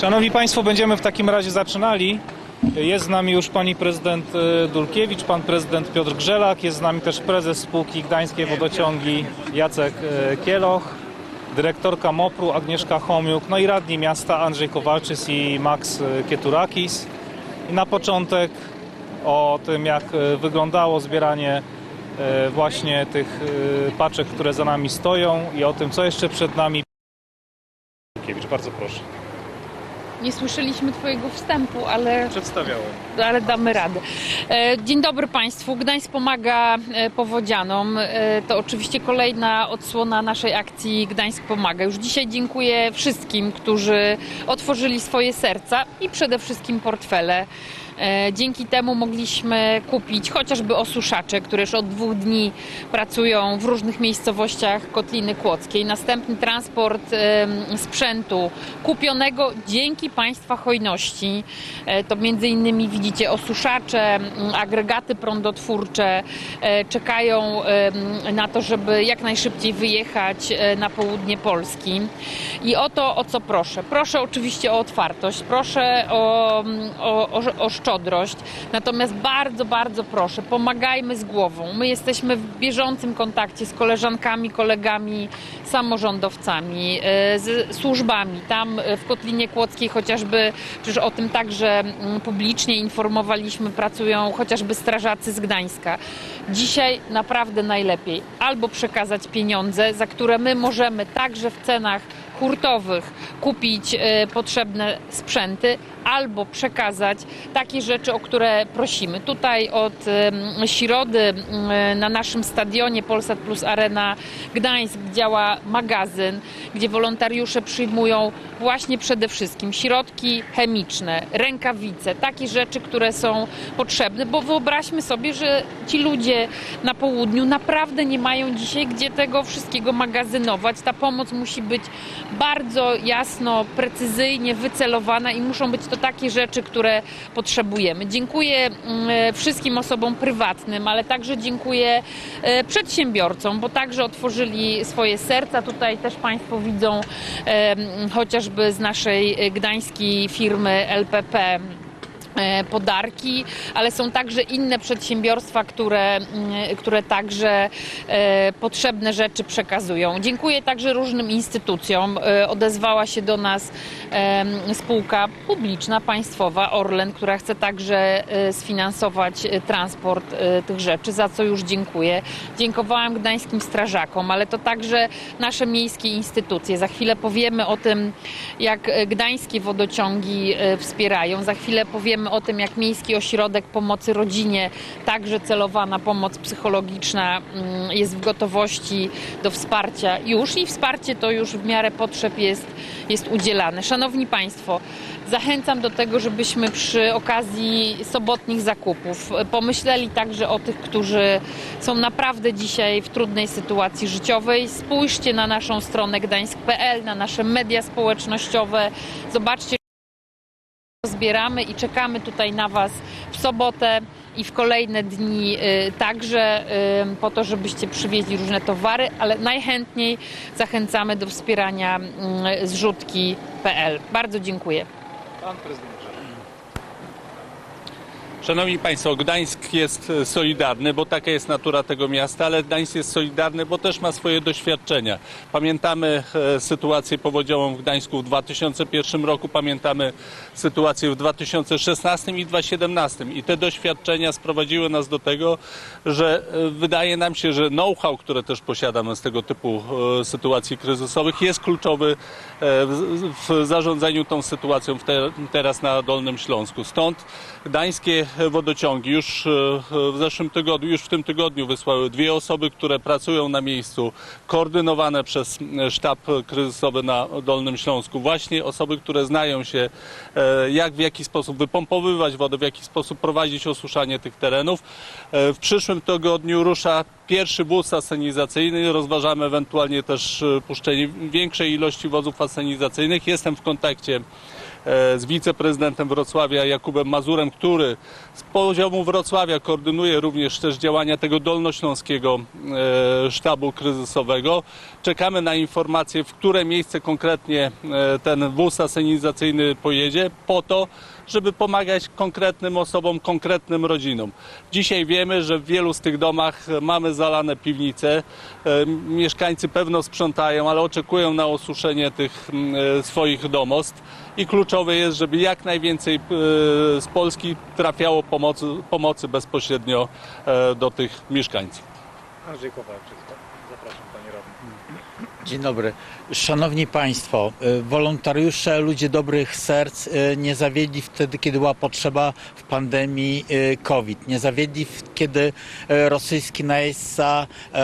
Szanowni Państwo, będziemy w takim razie zaczynali. Jest z nami już pani prezydent e, Dulkiewicz, pan prezydent Piotr Grzelak, jest z nami też prezes spółki Gdańskie Wodociągi Jacek e, Kieloch, dyrektorka MOPR-u Agnieszka Homiuk, no i radni miasta Andrzej Kowalczys i Max e, Kieturakis. I na początek o tym, jak wyglądało zbieranie właśnie tych paczek, które za nami stoją i o tym, co jeszcze przed nami. Bardzo proszę. Nie słyszeliśmy Twojego wstępu, ale, Przedstawiałem. ale damy radę. E, Dzień dobry Państwu. Gdańsk pomaga e, powodzianom. E, To oczywiście kolejna odsłona naszej akcji Gdańsk pomaga. Już dzisiaj dziękuję wszystkim, którzy otworzyli swoje serca i przede wszystkim portfele. E, Dzięki temu mogliśmy kupić chociażby osuszacze, które już od dwóch dni pracują w różnych miejscowościach Kotliny Kłodzkiej. Następny transport sprzętu kupionego dzięki Państwa hojności. E, To między innymi widzicie osuszacze, agregaty prądotwórcze e, czekają na to, żeby jak najszybciej wyjechać na południe Polski. I o to, o co proszę. Proszę oczywiście o otwartość, proszę o, o, o, o szczodrość, natomiast bardzo, bardzo proszę, pomagajmy z głową. My jesteśmy w bieżącym kontakcie z koleżankami, kolegami, samorządowcami, e, z służbami. Tam e, w Kotlinie Kłodzkiej chociażby, przecież o tym także mm, publicznie informowaliśmy, pracują chociażby strażacy z Gdańska. Dzisiaj naprawdę najlepiej albo przekazać pieniądze, za które my możemy także w cenach hurtowych kupić e, potrzebne sprzęty albo przekazać takie rzeczy, o które prosimy. Tutaj od środy na naszym stadionie Polsat Plus Arena Gdańsk działa magazyn, gdzie wolontariusze przyjmują właśnie przede wszystkim środki chemiczne, rękawice, takie rzeczy, które są potrzebne, bo wyobraźmy sobie, że ci ludzie na południu naprawdę nie mają dzisiaj gdzie tego wszystkiego magazynować. Ta pomoc musi być bardzo jasno, precyzyjnie wycelowana i muszą być to takie rzeczy, które potrzebujemy. Dziękuję mm, wszystkim osobom prywatnym, ale także dziękuję e, przedsiębiorcom, bo także otworzyli swoje serca. Tutaj też Państwo widzą em, chociażby z naszej e, gdańskiej firmy LPP e, podarki, ale są także inne przedsiębiorstwa, które, mm, które także e, potrzebne rzeczy przekazują. Dziękuję także różnym instytucjom. E, Odezwała się do nas spółka publiczna, państwowa Orlen, która chce także e, sfinansować e, transport e, tych rzeczy, za co już dziękuję. Dziękowałam gdańskim strażakom, ale to także nasze miejskie instytucje. Za chwilę powiemy o tym, jak e, gdańskie wodociągi e, wspierają. Za chwilę powiemy o tym, jak Miejski Ośrodek Pomocy Rodzinie, także celowana pomoc psychologiczna mm, jest w gotowości do wsparcia już i wsparcie to już w miarę potrzeb jest, jest udzielane. Szanowni Państwo, zachęcam do tego, żebyśmy przy okazji sobotnich zakupów pomyśleli także o tych, którzy są naprawdę dzisiaj w trudnej sytuacji życiowej. Spójrzcie na naszą stronę gdańsk.pl, na nasze media społecznościowe. Zobaczcie, zbieramy i czekamy tutaj na Was w sobotę i w kolejne dni y, także y, po to, żebyście przywieźli różne towary, ale najchętniej zachęcamy do wspierania y, zrzutki.pl. Bardzo dziękuję. Pan prezydent. Szanowni Państwo, Gdańsk jest e, solidarny, bo taka jest natura tego miasta, ale Gdańsk jest solidarny, bo też ma swoje doświadczenia. Pamiętamy e, sytuację powodziową w Gdańsku w 2001 roku, pamiętamy sytuację w 2016 i 2017 i te doświadczenia sprowadziły nas do tego, że e, wydaje nam się, że know-how, które też posiadamy z tego typu sytuacji kryzysowych jest kluczowy w, zarządzaniu tą sytuacją teraz na Dolnym Śląsku. Stąd gdańskie wodociągi już e, w zeszłym tygodniu, już w tym tygodniu wysłały dwie osoby, które pracują na miejscu, koordynowane przez e, sztab kryzysowy na Dolnym Śląsku. Właśnie osoby, które znają się, e, jak w jaki sposób wypompowywać wodę, w jaki sposób prowadzić osuszanie tych terenów. W przyszłym tygodniu rusza pierwszy wóz asenizacyjny. Rozważamy ewentualnie też puszczenie większej ilości wozów asenizacyjnych. Jestem w kontakcie z wiceprezydentem Wrocławia Jakubem Mazurem, który z poziomu Wrocławia koordynuje również też działania tego dolnośląskiego e, sztabu kryzysowego. Czekamy na informacje, w które miejsce konkretnie e, ten wóz asenizacyjny pojedzie po to, żeby pomagać konkretnym osobom, konkretnym rodzinom. Dzisiaj wiemy, że w wielu z tych domach mamy zalane piwnice. E, Mieszkańcy pewno sprzątają, ale oczekują na osuszenie tych e, swoich domostw i kluczowe jest, żeby jak najwięcej e, z Polski trafiało pomocy, pomocy bezpośrednio e, do tych mieszkańców. Andrzej Kowalczyk, zapraszam Panie Radny. Dzień dobry. Szanowni Państwo, y, wolontariusze, ludzie dobrych serc nie zawiedli wtedy, kiedy była potrzeba w pandemii COVID. Nie zawiedli, w- kiedy rosyjski najeźdźca e,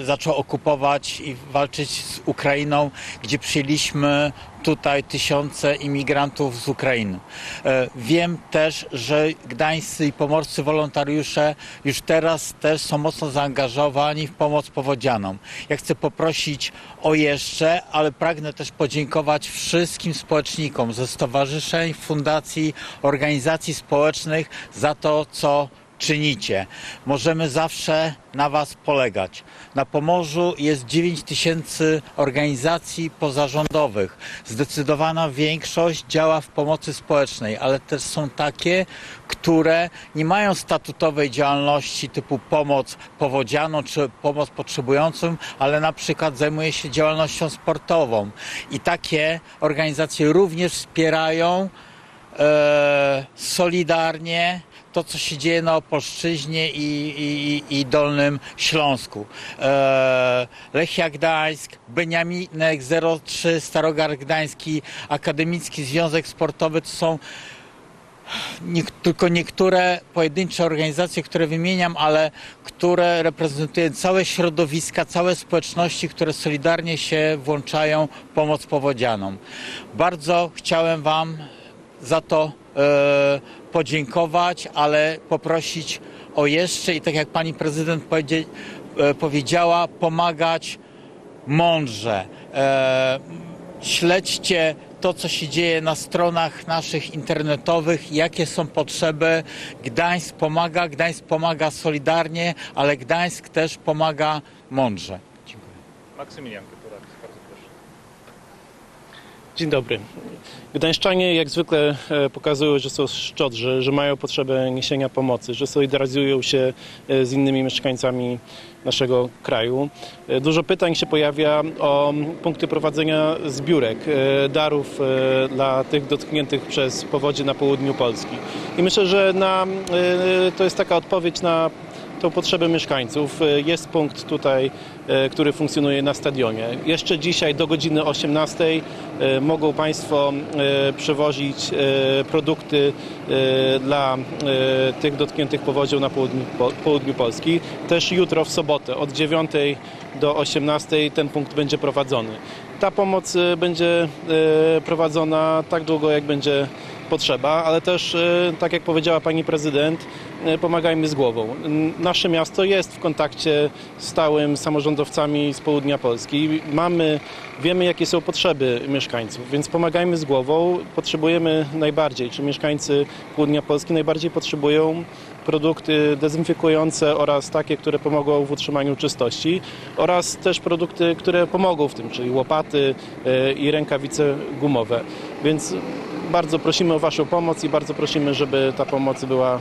e, zaczął okupować i walczyć z Ukrainą, gdzie przyjęliśmy tutaj tysiące imigrantów z Ukrainy. E, Wiem też, że gdańscy i pomorscy wolontariusze już teraz też są mocno zaangażowani w pomoc powodzianom. Ja chcę poprosić o jeszcze, ale pragnę też podziękować wszystkim społecznikom ze stowarzyszeń, fundacji, organizacji społecznych za to, co czynicie. Możemy zawsze na Was polegać. Na Pomorzu jest 9 tysięcy organizacji pozarządowych. Zdecydowana większość działa w pomocy społecznej, ale też są takie, które nie mają statutowej działalności typu pomoc powodzianą czy pomoc potrzebującym, ale na przykład zajmuje się działalnością sportową. I takie organizacje również wspierają e, solidarnie to, co się dzieje na Opolszczyźnie i, i, i Dolnym Śląsku. E, Lechia Gdańsk, Beniaminek 03, Starogar Gdański, Akademicki Związek Sportowy to są nie, tylko niektóre pojedyncze organizacje, które wymieniam, ale które reprezentują całe środowiska, całe społeczności, które solidarnie się włączają w pomoc powodzianom. Bardzo chciałem Wam za to podziękować, ale poprosić o jeszcze i tak jak pani prezydent e, powiedziała, pomagać mądrze. E, śledźcie to, co się dzieje na stronach naszych internetowych, jakie są potrzeby. Gdańsk pomaga, Gdańsk pomaga solidarnie, ale Gdańsk też pomaga mądrze. Maksymilian bardzo proszę. Dzień dobry. Gdańszczanie jak zwykle e, pokazują, że są szczodrzy, że mają potrzebę niesienia pomocy, że solidaryzują się e, z innymi mieszkańcami naszego kraju. E, Dużo pytań się pojawia o punkty prowadzenia zbiórek, darów dla tych dotkniętych przez powodzie na południu Polski. I myślę, że na, to jest taka odpowiedź na tą potrzebę mieszkańców. E, Jest punkt tutaj, e, który funkcjonuje na stadionie. Jeszcze dzisiaj do godziny 18 e, mogą Państwo przewozić produkty dla tych dotkniętych powodzią na południu, po- południu Polski. Też jutro w sobotę od 9 do 18 ten punkt będzie prowadzony. Ta pomoc będzie prowadzona tak długo, jak będzie potrzeba, ale też, tak jak powiedziała pani prezydent, pomagajmy z głową. Nasze miasto jest w kontakcie stałym z samorządowcami z południa Polski. Mamy, wiemy jakie są potrzeby mieszkańców, więc pomagajmy z głową. Potrzebujemy najbardziej, czy mieszkańcy południa Polski najbardziej potrzebują produkty dezynfekujące oraz takie, które pomogą w utrzymaniu czystości oraz też produkty, które pomogą w tym, czyli łopaty e, i rękawice gumowe. Więc bardzo prosimy o Waszą pomoc i bardzo prosimy, żeby ta pomoc była e,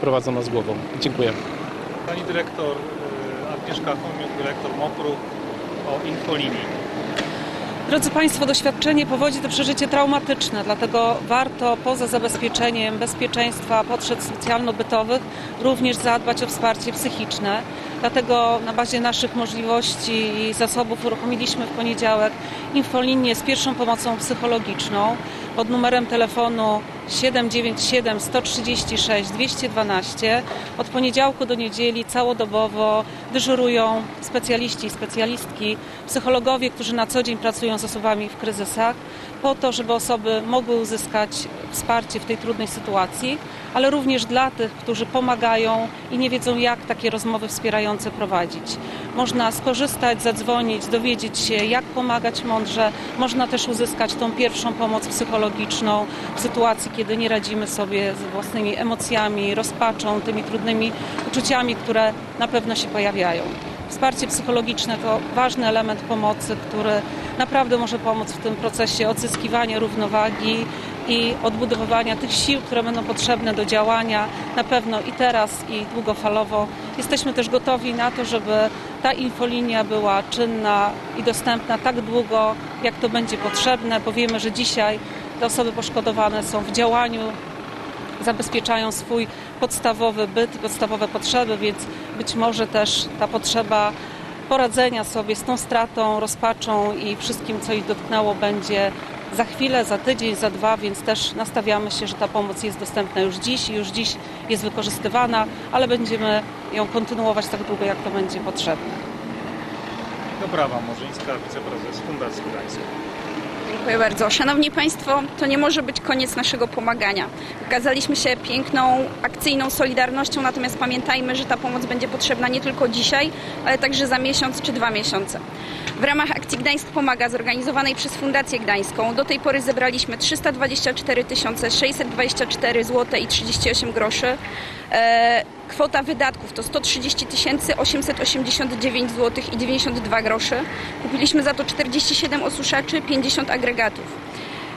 prowadzona z głową. Dziękuję. Pani dyrektor y, Agnieszka Chomiuk, dyrektor MOPR-u o infolinii. Drodzy Państwo, doświadczenie powodzi to przeżycie traumatyczne, dlatego warto poza zabezpieczeniem bezpieczeństwa potrzeb socjalno-bytowych również zadbać o wsparcie psychiczne. Dlatego na bazie naszych możliwości i zasobów uruchomiliśmy w poniedziałek infolinię z pierwszą pomocą psychologiczną pod numerem telefonu 797 136 212 od poniedziałku do niedzieli całodobowo dyżurują specjaliści i specjalistki, psychologowie, którzy na co dzień pracują z osobami w kryzysach, po to, żeby osoby mogły uzyskać wsparcie w tej trudnej sytuacji, ale również dla tych, którzy pomagają i nie wiedzą, jak takie rozmowy wspierające prowadzić. Można skorzystać, zadzwonić, dowiedzieć się, jak pomagać mądrze. Można też uzyskać tą pierwszą pomoc psychologiczną w sytuacji, kiedy nie radzimy sobie z własnymi emocjami, rozpaczą, tymi trudnymi uczuciami, które na pewno się pojawiają. Wsparcie psychologiczne to ważny element pomocy, który naprawdę może pomóc w tym procesie odzyskiwania równowagi i odbudowywania tych sił, które będą potrzebne do działania na pewno i teraz, i długofalowo. Jesteśmy też gotowi na to, żeby ta infolinia była czynna i dostępna tak długo, jak to będzie potrzebne, bo wiemy, że dzisiaj te osoby poszkodowane są w działaniu, zabezpieczają swój podstawowy byt podstawowe potrzeby, więc być może też ta potrzeba poradzenia sobie z tą stratą, rozpaczą i wszystkim, co ich dotknęło, będzie za chwilę, za tydzień, za dwa, więc też nastawiamy się, że ta pomoc jest dostępna już dziś i już dziś jest wykorzystywana, ale będziemy ją kontynuować tak długo, jak to będzie potrzebne. Dobrawa Morzyńska, wiceprezes Fundacji Gdańskiej. Dziękuję bardzo. Szanowni Państwo, to nie może być koniec naszego pomagania. Wykazaliśmy się piękną, akcyjną solidarnością, natomiast pamiętajmy, że ta pomoc będzie potrzebna nie tylko dzisiaj, ale także za miesiąc czy dwa miesiące. W ramach akcji Gdańsk Pomaga zorganizowanej przez Fundację Gdańską do tej pory zebraliśmy 324 624 zł i 38 groszy. Kwota wydatków to 130 889 zł i 92 groszy. Kupiliśmy za to 47 osuszaczy, 50 agregatów.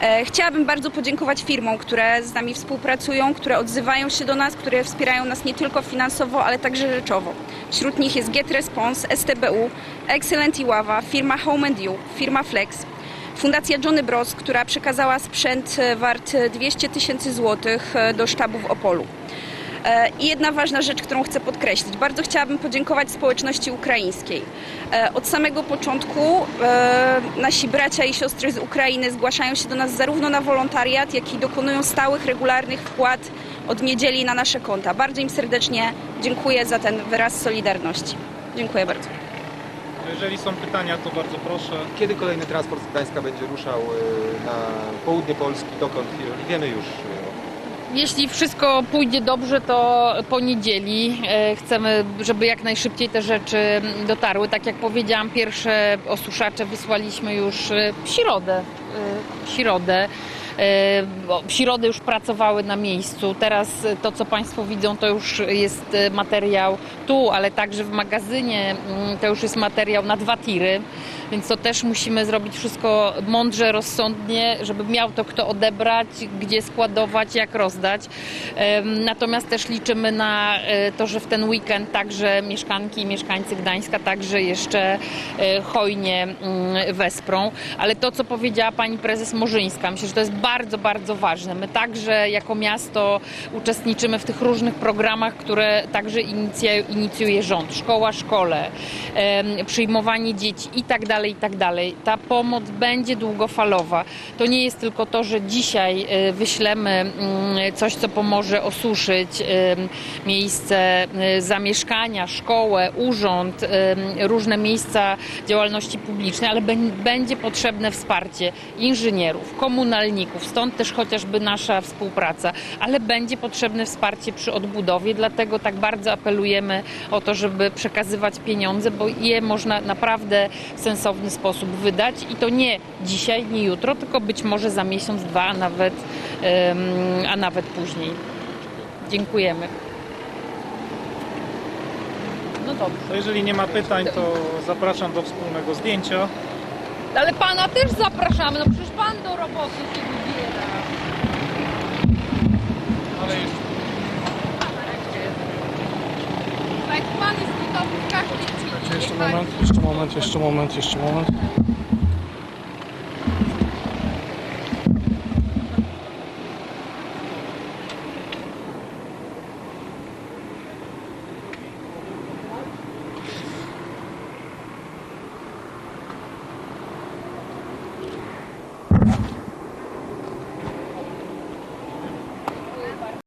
E, Chciałabym bardzo podziękować firmom, które z nami współpracują, które odzywają się do nas, które wspierają nas nie tylko finansowo, ale także rzeczowo. Wśród nich jest Get Response, STBU, Excellent Iława, firma Home and You, firma Flex, Fundacja Johnny Bros, która przekazała sprzęt e, wart 200 tysięcy złotych e, do sztabu w Opolu. E, I jedna ważna rzecz, którą chcę podkreślić. Bardzo chciałabym podziękować społeczności ukraińskiej. E, Od samego początku e, nasi bracia i siostry z Ukrainy zgłaszają się do nas zarówno na wolontariat, jak i dokonują stałych, regularnych wpłat od niedzieli na nasze konta. Bardzo im serdecznie dziękuję za ten wyraz solidarności. Dziękuję bardzo. Jeżeli są pytania, to bardzo proszę. Kiedy kolejny transport z Gdańska będzie ruszał y, na południe Polski? Dokąd? Wiemy już. Jeśli wszystko pójdzie dobrze, to po niedzieli e, chcemy, żeby jak najszybciej te rzeczy dotarły. Tak jak powiedziałam, pierwsze osuszacze wysłaliśmy już e, w środę. e, W środę. Środę już pracowały na miejscu. Teraz to, co Państwo widzą, to już jest e, materiał tu, ale także w magazynie. mm, To już jest materiał na dwa tiry, więc to też musimy zrobić wszystko mądrze, rozsądnie, żeby miał to kto odebrać, gdzie składować, jak rozdać. Natomiast też liczymy na e, to, że w ten weekend także mieszkanki i mieszkańcy Gdańska także jeszcze e, hojnie mm, wesprą. Ale to, co powiedziała pani prezes Morzyńska, myślę, że to jest bardzo, bardzo ważne. My także jako miasto uczestniczymy w tych różnych programach, które także inicjuje rząd. Szkoła szkole, przyjmowanie dzieci i tak dalej, i tak dalej. Ta pomoc będzie długofalowa. To nie jest tylko to, że dzisiaj e, wyślemy mm, coś, co pomoże osuszyć miejsce e, zamieszkania, szkołę, urząd, różne miejsca działalności publicznej, ale bę- będzie potrzebne wsparcie inżynierów, komunalników, stąd też chociażby nasza współpraca, ale będzie potrzebne wsparcie przy odbudowie, dlatego tak bardzo apelujemy o to, żeby przekazywać pieniądze, bo je można naprawdę w sensowny sposób wydać i to nie dzisiaj, nie jutro, tylko być może za miesiąc, dwa, a nawet, a nawet później. Dziękujemy. No dobrze. To jeżeli nie ma pytań, to zapraszam do wspólnego zdjęcia. Ale pana też zapraszamy, no przecież pan do roboty się wybiera. Ale jest Jak pan jest gotowy w każdej chwili. Jeszcze moment, jeszcze moment, jeszcze moment, jeszcze moment.